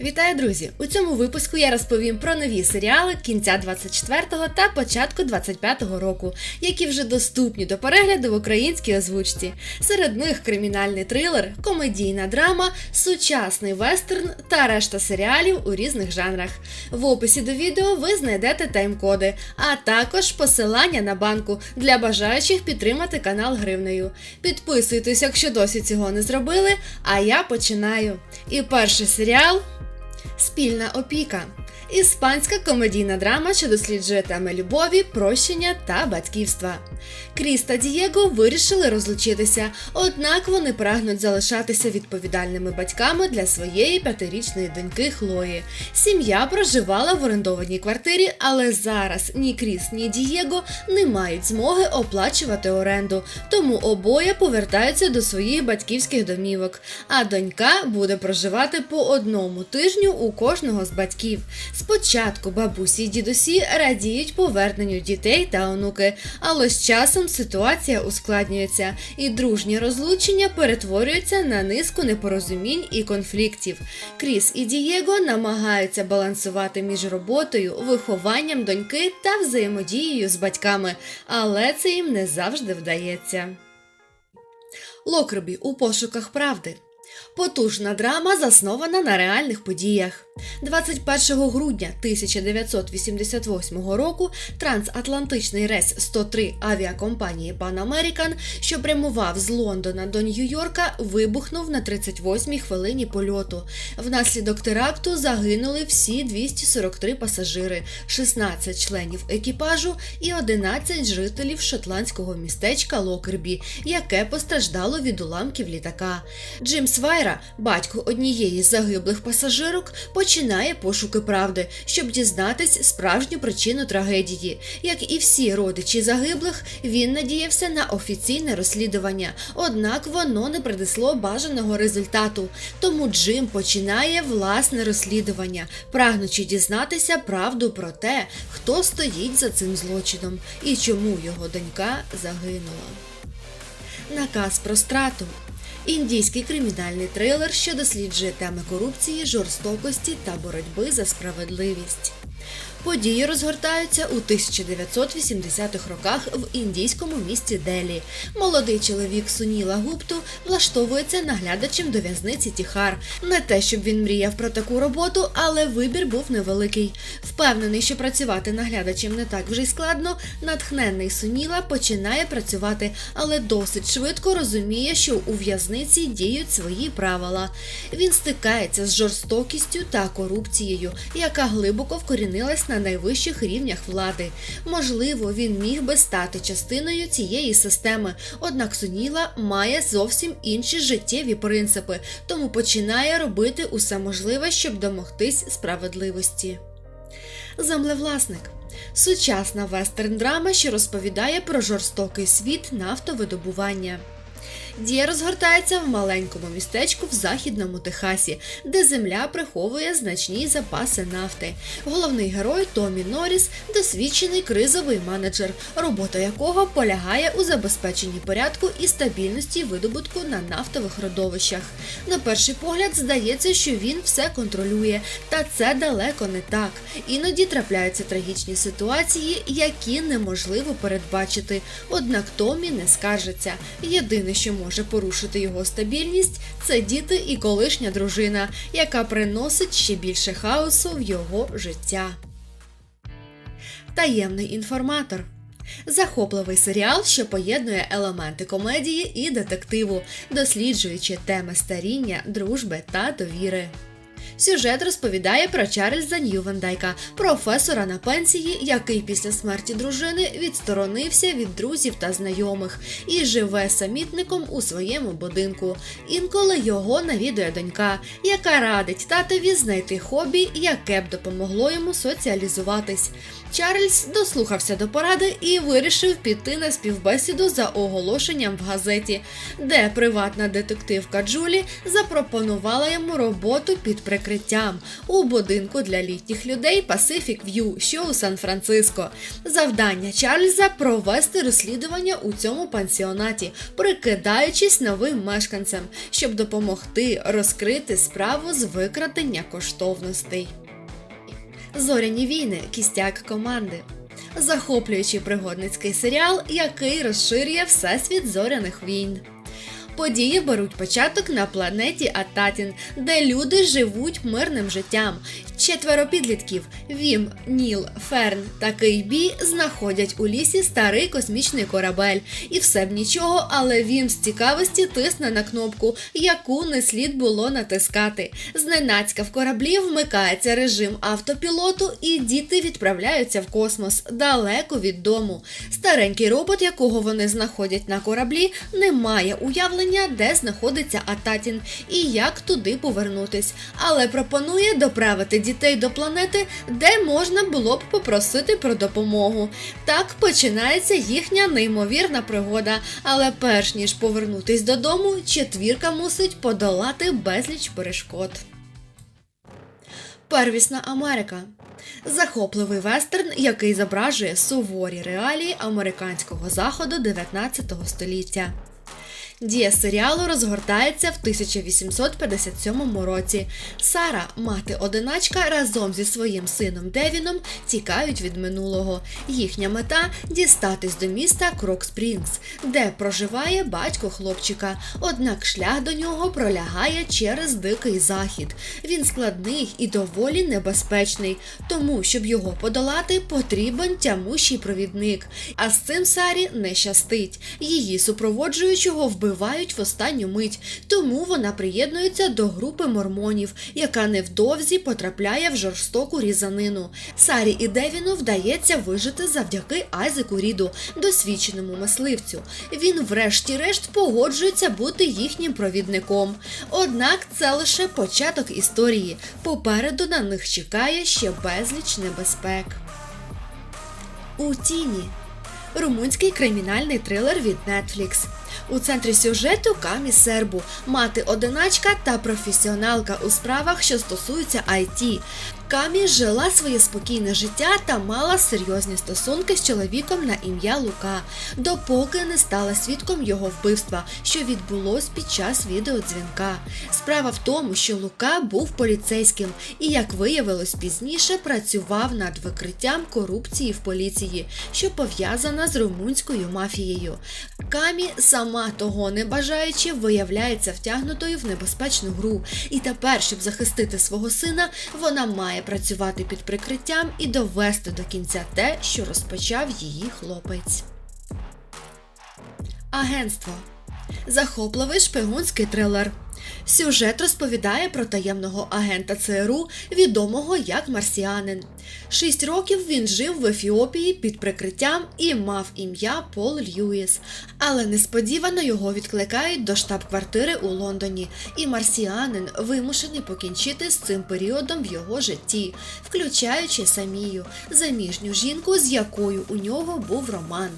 Вітаю, друзі! У цьому випуску я розповім про нові серіали кінця 24-го та початку 25-го року, які вже доступні до перегляду в українській озвучці. Серед них кримінальний трилер, комедійна драма, сучасний вестерн та решта серіалів у різних жанрах. В описі до відео ви знайдете тайм-коди, а також посилання на банку для бажаючих підтримати канал гривнею. Підписуйтесь, якщо досі цього не зробили. А я починаю. І перший серіал. Спільна опіка. Іспанська комедійна драма, що досліджує теми любові, прощення та батьківства. Кріс та Дієго вирішили розлучитися, однак вони прагнуть залишатися відповідальними батьками для своєї п'ятирічної доньки Хлої. Сім'я проживала в орендованій квартирі, але зараз ні Кріс, ні Дієго не мають змоги оплачувати оренду, тому обоє повертаються до своїх батьківських домівок. А донька буде проживати по одному тижню у кожного з батьків. Спочатку бабусі й дідусі радіють поверненню дітей та онуки, але з часом ситуація ускладнюється, і дружнє розлучення перетворюється на низку непорозумінь і конфліктів. Кріс і Дієго намагаються балансувати між роботою, вихованням доньки та взаємодією з батьками, але це їм не завжди вдається. Локербі у пошуках правди. Потужна драма заснована на реальних подіях. 21 грудня 1988 року трансатлантичний рейс 103 авіакомпанії Pan American, що прямував з Лондона до Нью-Йорка, вибухнув на 38-й хвилині польоту. Внаслідок теракту загинули всі 243 пасажири, 16 членів екіпажу і 11 жителів шотландського містечка Локербі, яке постраждало від уламків літака. Джим Свайра, батько однієї з загиблих пасажирок, починає пошуки правди, щоб дізнатись справжню причину трагедії. Як і всі родичі загиблих, він надіявся на офіційне розслідування, однак воно не принесло бажаного результату. Тому Джим починає власне розслідування, прагнучи дізнатися правду про те, хто стоїть за цим злочином і чому його донька загинула. Наказ про страту. Індійський кримінальний трилер, що досліджує теми корупції, жорстокості та боротьби за справедливість. Події розгортаються у 1980-х роках в індійському місті Делі. Молодий чоловік Суніла Гупту влаштовується наглядачем до в'язниці Тіхар. Не те, щоб він мріяв про таку роботу, але вибір був невеликий. Впевнений, що працювати наглядачем не так вже й складно. Натхненний Суніла починає працювати, але досить швидко розуміє, що у в'язниці діють свої правила. Він стикається з жорстокістю та корупцією, яка глибоко вкорінилась на найвищих рівнях влади. Можливо, він міг би стати частиною цієї системи, однак Суніла має зовсім інші життєві принципи, тому починає робити усе можливе, щоб домогтись справедливості. Землевласник сучасна вестерн-драма, що розповідає про жорстокий світ нафтовидобування. Дія розгортається в маленькому містечку в західному Техасі, де земля приховує значні запаси нафти. Головний герой Томі Норріс – досвідчений кризовий менеджер, робота якого полягає у забезпеченні порядку і стабільності видобутку на нафтових родовищах. На перший погляд здається, що він все контролює, та це далеко не так. Іноді трапляються трагічні ситуації, які неможливо передбачити. Однак Томі не скаржиться. Єдине, що може порушити його стабільність, це діти і колишня дружина, яка приносить ще більше хаосу в його життя. Таємний інформатор. Захопливий серіал, що поєднує елементи комедії і детективу, досліджуючи теми старіння, дружби та довіри. Сюжет розповідає про Чарльза Ньювендайка, професора на пенсії, який після смерті дружини відсторонився від друзів та знайомих і живе самітником у своєму будинку. Інколи його навідує донька, яка радить татові знайти хобі, яке б допомогло йому соціалізуватись. Чарльз дослухався до поради і вирішив піти на співбесіду за оголошенням в газеті, де приватна детективка Джулі запропонувала йому роботу під прикриттям у будинку для літніх людей Pacific View, що у Сан-Франциско. Завдання Чарльза провести розслідування у цьому пансіонаті, прикидаючись новим мешканцем, щоб допомогти розкрити справу з викрадення коштовностей. Зоряні війни кістяк команди. Захоплюючий пригодницький серіал, який розширює всесвіт зоряних війн. Події беруть початок на планеті Ататін, де люди живуть мирним життям. Четверо підлітків Вім, Ніл, Ферн та Кейбі знаходять у лісі старий космічний корабель. І все б нічого, але Вім з цікавості тисне на кнопку, яку не слід було натискати. Зненацька в кораблі вмикається режим автопілоту, і діти відправляються в космос далеко від дому. Старенький робот, якого вони знаходять на кораблі, не має уявлення, де знаходиться Ататін і як туди повернутись, але пропонує доправити дітей до планети, де можна було б попросити про допомогу. Так починається їхня неймовірна пригода. Але перш ніж повернутись додому, четвірка мусить подолати безліч перешкод. Первісна Америка. Захопливий вестерн, який зображує суворі реалії американського заходу 19 століття. Дія серіалу розгортається в 1857 році. Сара, мати одиначка, разом зі своїм сином Девіном тікають від минулого. Їхня мета дістатись до міста Крок Спрінгс, де проживає батько хлопчика. Однак шлях до нього пролягає через дикий захід. Він складний і доволі небезпечний, тому щоб його подолати, потрібен тямущий провідник. А з цим Сарі не щастить. Її супроводжуючого вбивають в останню мить, тому вона приєднується до групи мормонів, яка невдовзі потрапляє в жорстоку різанину. Сарі і Девіну вдається вижити завдяки Айзеку Ріду, досвідченому мисливцю. Він, врешті-решт, погоджується бути їхнім провідником. Однак це лише початок історії. Попереду на них чекає ще безліч небезпек. У тіні румунський кримінальний трилер від Netflix. У центрі сюжету Камі Сербу, мати одиначка та професіоналка у справах, що стосуються IT. Камі жила своє спокійне життя та мала серйозні стосунки з чоловіком на ім'я Лука, допоки не стала свідком його вбивства, що відбулось під час відеодзвінка. Справа в тому, що Лука був поліцейським і, як виявилось пізніше, працював над викриттям корупції в поліції, що пов'язана з румунською мафією. Камі, сама того не бажаючи, виявляється втягнутою в небезпечну гру, і тепер, щоб захистити свого сина, вона має працювати під прикриттям і довести до кінця те, що розпочав її хлопець. Агентство захопливий шпигунський трилер. Сюжет розповідає про таємного агента ЦРУ, відомого як Марсіанин. Шість років він жив в Ефіопії під прикриттям і мав ім'я Пол Льюіс. Але несподівано його відкликають до штаб-квартири у Лондоні, і марсіанин вимушений покінчити з цим періодом в його житті, включаючи самію, заміжню жінку, з якою у нього був роман.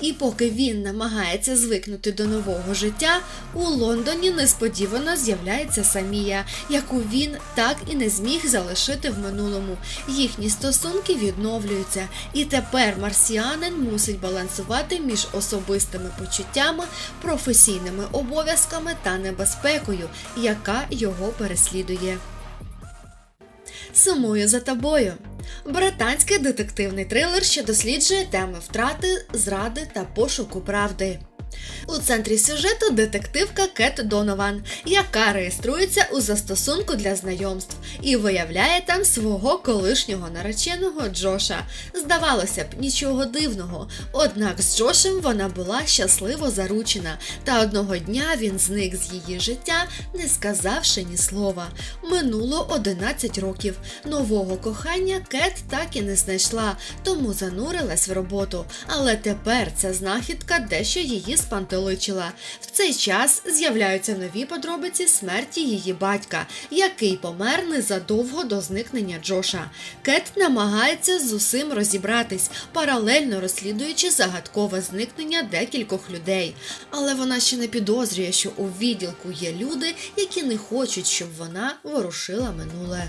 І поки він намагається звикнути до нового життя, у Лондоні несподівано з'являється Самія, яку він так і не зміг залишити в минулому. Їхні стосунки відновлюються, і тепер марсіанин мусить балансувати між особистими почуттями, професійними обов'язками та небезпекою, яка його переслідує. Сумую за тобою. Британський детективний трилер, що досліджує теми втрати, зради та пошуку правди. У центрі сюжету детективка Кет Донован, яка реєструється у застосунку для знайомств і виявляє там свого колишнього нареченого Джоша. Здавалося б, нічого дивного. Однак з Джошем вона була щасливо заручена, та одного дня він зник з її життя, не сказавши ні слова. Минуло 11 років. Нового кохання Кет так і не знайшла, тому занурилась в роботу. Але тепер ця знахідка дещо її спантеличила. В цей час з'являються нові подробиці смерті її батька, який помер незадовго до зникнення Джоша. Кет намагається з усім розібратись, паралельно розслідуючи загадкове зникнення декількох людей. Але вона ще не підозрює, що у відділку є люди, які не хочуть, щоб вона ворушила минуле.